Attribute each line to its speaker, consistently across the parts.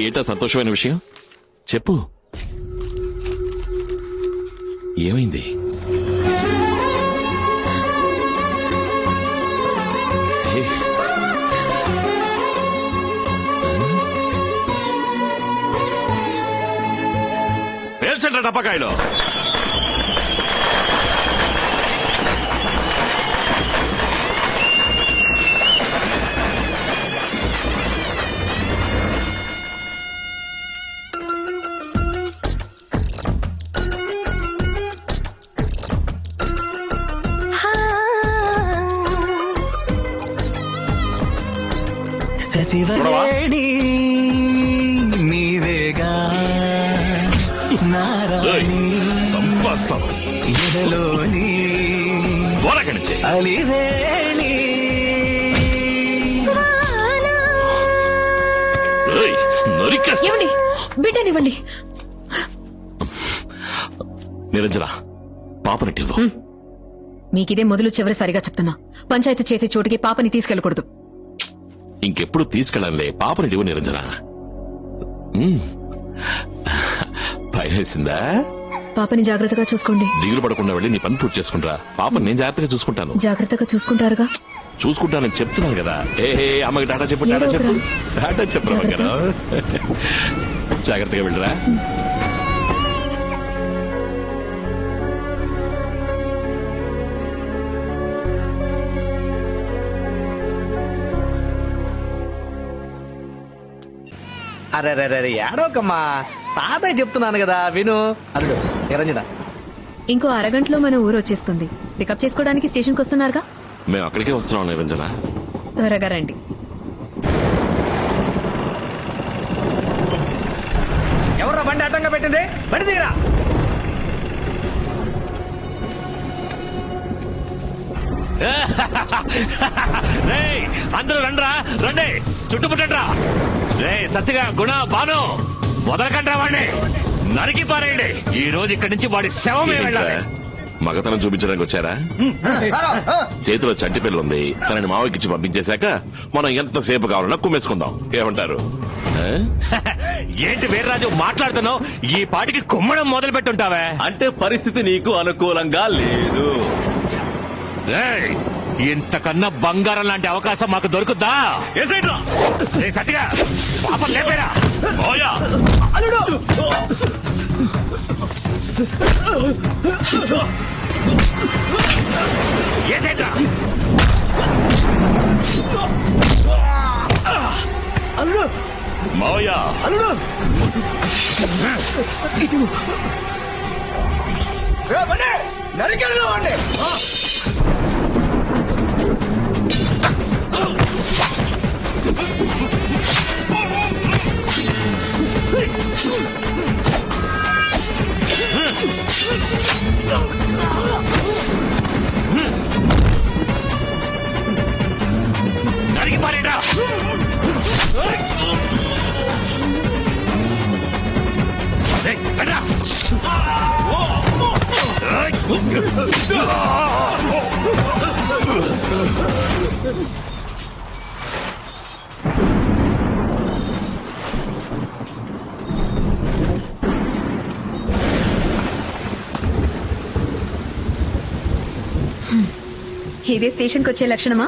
Speaker 1: నిరంజన ఏంటా సంతోషమైన విషయం? చెప్పు. ఏమైంది? ఏ, పేల్చండి టపకాయలు.
Speaker 2: శశివరేణి నీవేగా?
Speaker 1: ఏయ్,
Speaker 2: నారాణి
Speaker 1: సంపాస్తాను
Speaker 2: ఎదలోని అలివేణి.
Speaker 3: ఏమండి? బిడ్డనివ్వండి.
Speaker 1: నిరంజన పాపనట్టివ్వు
Speaker 3: మీకిదే మొదలు చివరి సరిగా చెప్తున్నా. పంచాయతీ చేసే చోటికి పాపని తీసుకెళ్ళకూడదు.
Speaker 1: ఇంకెప్పుడు తీసుకెళ్ళంలే పాపనటివ్వు నిరంజన. ఉమ్. భయం వేసిందా
Speaker 3: పాపని జాగ్రత్తగా చూసుకోండి.
Speaker 1: దిగులు పడకుండా వెళ్ళి నీ పని పూర్తి చేసుకుంటా పాప నేను జాగ్రత్తగా చూసుకుంటాను.
Speaker 3: జాగ్రత్తగా చూసుకుంటారుగా?
Speaker 1: చూసుకుంటానని చెప్తున్నాను కదా. ఏ అమ్మకి టాటా చెప్పు టాటా చెప్పు. టాటా చెప్పు జాగ్రత్తగా వెళ్ళరా?
Speaker 2: అరే ఏడోకమ్మా తాతయ్య చెప్తున్నాను కదా విను. అల్లుడు నిరంజన.
Speaker 3: ఇంకో అరగంటలో మన ఊరు వచ్చేస్తుంది. పికప్ చేసుకోవడానికి స్టేషన్కి వస్తున్నారుగా?
Speaker 1: మేము అక్కడికే వస్తున్నాం నిరంజన.
Speaker 3: త్వరగా రండి.
Speaker 2: ఎవర్రా బండి అడ్డంగా పెట్టింది? బండి దిగరా.
Speaker 1: అందరూ రండ్రా రండి. చుట్టుముట్టండ్రా. రే సత్తిగా గుణ బాను వదలకండ్రా వాడిని నరికి పారేయండి. ఈ రోజు ఇక్కడి నుంచి వాడి శవమే వెళ్ళాలి. మగతనం చూపించడానికి వచ్చారా? చేతిలో చంటి పిల్ల ఉంది. తనని మావకిచ్చి పంపించేశాక మనం ఎంతసేపు కావాలన్నా కుమ్మేసుకుందాం. ఏమంటారు? ఆ? ఏంటి వీర్రాజు మాట్లాడుతున్నావు? ఈ పాటికి కుమ్మడం మొదలు పెట్టుంటావే
Speaker 4: అంటే పరిస్థితి నీకు అనుకూలంగా లేదు.
Speaker 1: ఇంతకన్నా బంగారం లాంటి అవకాశం మాకు దొరుకుద్దా? రేయ్ సత్తిగా పాపం లేపేరా. ఏసేట్రా. మావయ్య నరికి
Speaker 3: ఇదే స్టేషన్కి వచ్చే లక్షణమా?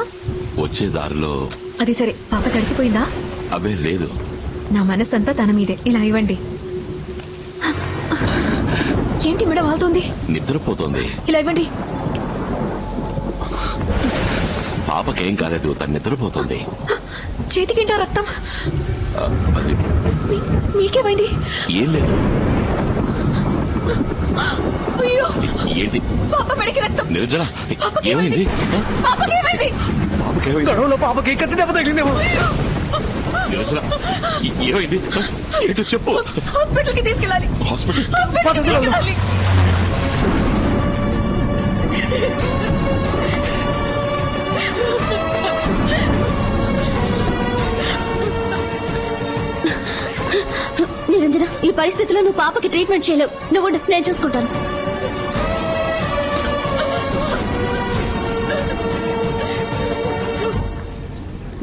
Speaker 1: వచ్చే దారిలో
Speaker 3: అది సరే పాప తడిసిపోయిందా?
Speaker 1: అవే లేదు.
Speaker 3: నా మనస్సంతా తన మీదే. ఇలా ఇవ్వండి. ఏంటి మేడం వాళ్తుంది
Speaker 1: నిద్రపోతుంది.
Speaker 3: ఇలా ఇవ్వండి.
Speaker 1: పాపకేం కాలేదు తను నిద్రపోతుంది.
Speaker 3: చేతికింటా రక్తం. మీకేమైంది?
Speaker 1: ఏం లేదు.
Speaker 3: అయ్యో!
Speaker 1: ఏంటి?
Speaker 3: పాప మెడికి రక్తం
Speaker 1: నిరంజన ఏమైంది?
Speaker 3: పాపకేమైంది?
Speaker 1: పాపకేమైంది?
Speaker 2: గొడవలో పాపకి కత్తి దెబ్బ తగిలిందేమో.
Speaker 1: నిరంజన ఏమైంది? ఏంటో? చెప్పు.
Speaker 3: హాస్పిటల్కి తీసుకెళ్ళాలి.
Speaker 1: హాస్పిటల్.
Speaker 3: హాస్పిటల్కి తీసుకెళ్ళాలి.
Speaker 5: నిరంజన ఈ పరిస్థితిలో నువ్వు పాపకి ట్రీట్మెంట్ చేయలేవు. నువ్వు నేను చూసుకుంటాను.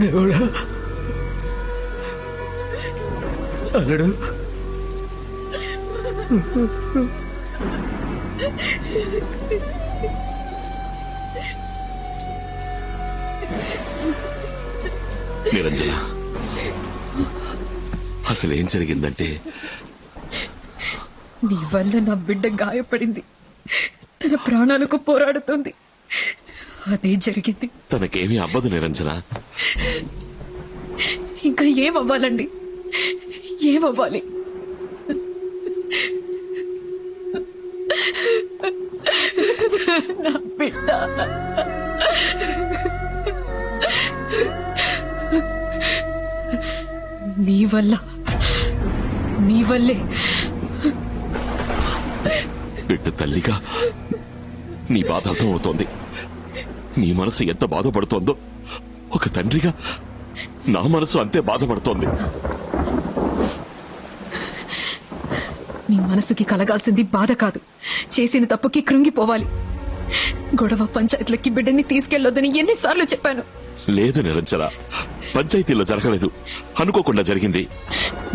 Speaker 2: దేవుడా అల్లుడు.
Speaker 1: నిరంజన అసలు ఏం జరిగిందంటే?
Speaker 3: నీ వల్ల నా బిడ్డ గాయపడింది. తన ప్రాణాలకు పోరాడుతుంది. అదే జరిగింది.
Speaker 1: తనకేమీ అవ్వదు నిరంజన.
Speaker 3: ఇంకా ఏమవ్వాలండి? ఏమవ్వాలి? నా బిడ్డ. నీ వల్ల నీ వల్లే.
Speaker 1: బిడ్డ తల్లిగా నీ బాధ అర్థమవుతోంది. నీ మనసు ఎంత బాధపడుతోందో ఒక తండ్రిగా నా మనసు అంతే బాధపడుతోంది.
Speaker 3: నీ మనసుకి కలగాల్సింది బాధ కాదు. చేసిన తప్పుకి కృంగిపోవాలి. గొడవ పంచాయతీలకి బిడ్డని తీసుకెళ్ళొద్దని ఎన్నిసార్లు చెప్పాను.
Speaker 1: లేదు నిరంజన. పంచాయతీలో జరగలేదు. అనుకోకుండా జరిగింది.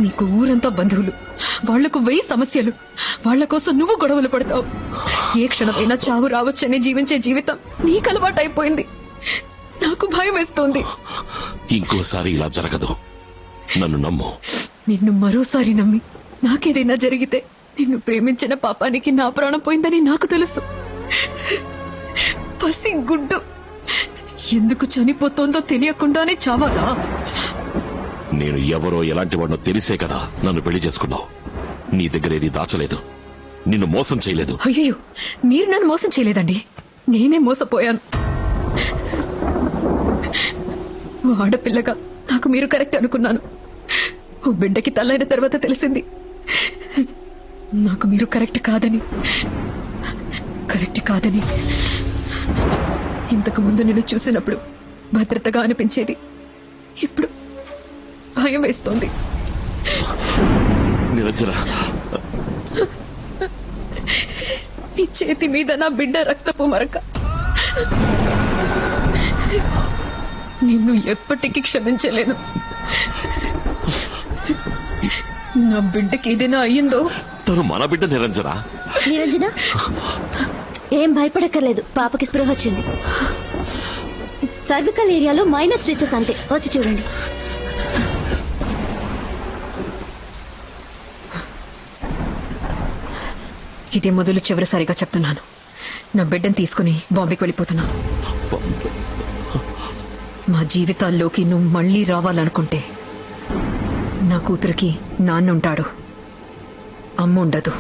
Speaker 3: నీకు ఊరంతా బంధువులు. వాళ్ళకు వెయ్యి సమస్యలు. వాళ్ళ కోసం నువ్వు గొడవలు పడతావు. ఏ క్షణమైనా చావు రావచ్చని జీవించే జీవితం నీకు అలవాటైపోయింది. నాకు భయం వేస్తోంది.
Speaker 1: ఇంకోసారి ఇలా జరగదు. నన్ను నమ్ము.
Speaker 3: నిన్ను మరోసారి నమ్మి నాకేదైనా జరిగితే నిన్ను ప్రేమించిన పాపానికి నా ప్రాణం పోయిందని నాకు తెలుసు. పసి గుడ్డు. ఎందుకు చనిపోతోందో తెలియకుండానే చావాలా?
Speaker 1: నేను ఎవరో ఎలాంటి వాడినో తెలిసే కదా నన్ను పెళ్ళి చేసుకున్నావు. నీ దగ్గర ఏది దాచలేదు. నిన్ను మోసం చేయలేదు.
Speaker 3: అయ్యో మీరు నన్ను మోసం చేయలేదండి. నేనే మోసపోయాను. ఆడపిల్లగా నాకు మీరు కరెక్ట్ అనుకున్నాను. ఓ బిడ్డకి తల్లైన తర్వాత తెలిసింది. నాకు మీరు కరెక్ట్ కాదని కరెక్ట్ కాదని ఇంతకు ముందు నేను చూసినప్పుడు భద్రతగా అనిపించేది. ఇప్పుడు భయం వేస్తోంది.
Speaker 1: నిరంజన.
Speaker 3: నీ చేతి మీద నా బిడ్డ రక్తపు మరక. నిన్ను ఎప్పటికీ క్షమించలేను. నా బిడ్డకి ఏదైనా అయ్యిందో
Speaker 1: తను మన బిడ్డ నిరంజన?
Speaker 5: నిరంజన? ఏం భయపడక్కర్లేదు పాపకి స్పృహ వచ్చింది. సర్వికల్ ఏరియాలో మైనర్ స్టిచెస్ అంతే. వచ్చి చూడండి.
Speaker 3: ఇదే మొదలు చివరిసారిగా చెప్తున్నాను. నా బిడ్డను తీసుకుని బాంబేకి వెళ్ళిపోతున్నా. మా జీవితాల్లోకి నువ్వు మళ్ళీ రావాలనుకుంటే నా కూతురికి నాన్న ఉంటాడు అమ్మ ఉండదు